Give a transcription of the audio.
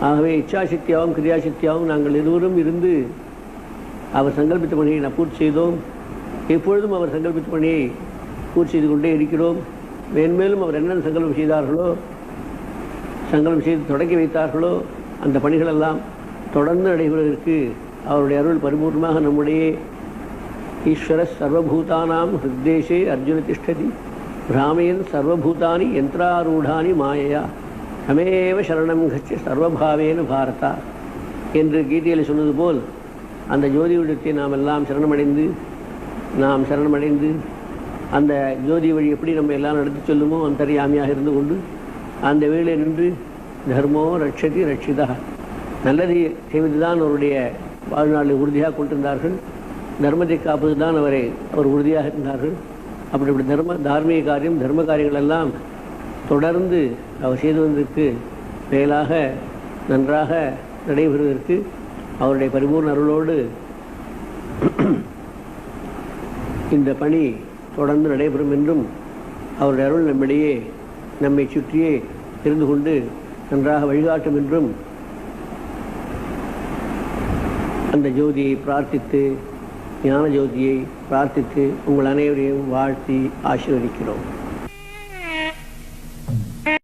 ஆகவே இச்சாசக்தியாகவும் கிரியாசக்தியாகவும் நாங்கள் இருவரும் இருந்து அவர் சங்கல்பித்த பணியை நான் பூர்த்தி செய்தோம். எப்பொழுதும் அவர் சங்கல்பித்த பணியை பூர்த்தி செய்து கொண்டே இருக்கிறோம். மேன்மேலும் அவர் என்னென்ன சங்கல்பம் செய்தார்களோ சங்கல்பம் செய்து தொடங்கி வைத்தார்களோ அந்த பணிகளெல்லாம் தொடர்ந்து நடைபெறுவதற்கு அவருடைய அருள் பரிபூர்ணமாக நம்முடைய. ஈஸ்வர சர்வபூதானாம் ஹிருத்தேஷே அர்ஜுன திஷ்டதி. பிராமயன் சர்வபூதானி யந்திராரூடானி மாயையா. தமேவ சரணம் கட்சி சர்வபாவேன பாரதா. என்று கீதையில் சொன்னது போல் அந்த ஜோதி ஜோதியுடத்தை நாம் எல்லாம் சரணமடைந்து நாம் சரணமடைந்து அந்த ஜோதி வழி எப்படி நம்ம எல்லாம் நடத்தி சொல்லுமோ அந்தரியாமியாக இருந்து கொண்டு அந்த வேலை நின்று தர்மோ ரட்சதி ரட்சிதா நல்லதை செய்வதுதான் அவருடைய வாழ்நாளில் உறுதியாக கொண்டிருந்தார்கள். தர்மத்தை காப்பது தான் அவரை அவர் உறுதியாக இருந்தார்கள். அப்படி அப்படி தர்ம தார்மீக காரியம் தர்ம காரியங்கள் எல்லாம் தொடர்ந்து அவர் செய்து வந்ததற்கு மேலாக நன்றாக நடைபெறுவதற்கு அவருடைய பரிபூர்ண அருளோடு இந்த பணி தொடர்ந்து நடைபெறும் என்றும் அவருடைய அருள் நம்மிடையே நம்மை சுற்றியே இருந்து கொண்டு நன்றாக வழிகாட்டும் என்றும் அந்த ஜோதியை பிரார்த்தித்து ஞான ஜோதியை பிரார்த்தித்து உங்கள் அனைவரையும் வாழ்த்தி ஆசீர்வதிக்கிறோம்.